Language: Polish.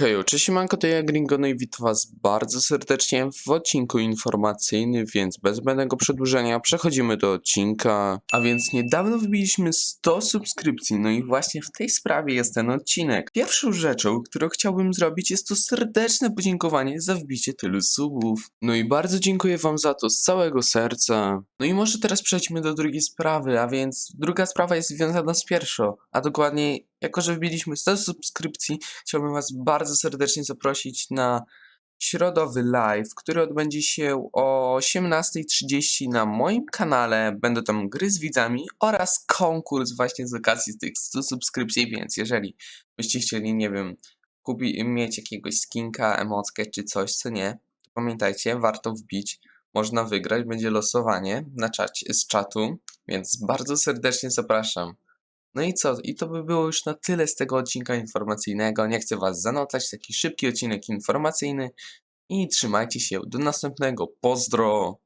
Hej, cześć siemanko, to ja Gringo, no i witam was bardzo serdecznie w odcinku informacyjnym, więc bez zbędnego przedłużenia przechodzimy do odcinka. A więc niedawno wbiliśmy 100 subskrypcji, no i właśnie w tej sprawie jest ten odcinek. Pierwszą rzeczą, którą chciałbym zrobić jest to serdeczne podziękowanie za wbicie tylu subów. No i bardzo dziękuję wam za to z całego serca. No i może teraz przejdźmy do drugiej sprawy, a więc druga sprawa jest związana z pierwszą, a dokładnie jako, że wbiliśmy 100 subskrypcji, chciałbym Was bardzo serdecznie zaprosić na środowy live, który odbędzie się o 18.30 na moim kanale. Będą tam gry z widzami oraz konkurs właśnie z okazji tych 100 subskrypcji, więc jeżeli byście chcieli, nie wiem, kupi, mieć jakiegoś skinka, emotkę czy coś, co nie, to pamiętajcie, warto wbić. Można wygrać, będzie losowanie na czacie, z czatu, więc bardzo serdecznie zapraszam. No i co? I to by było już na tyle z tego odcinka informacyjnego. Nie chcę Was zanudzać, taki szybki odcinek informacyjny. I trzymajcie się. Do następnego. Pozdro!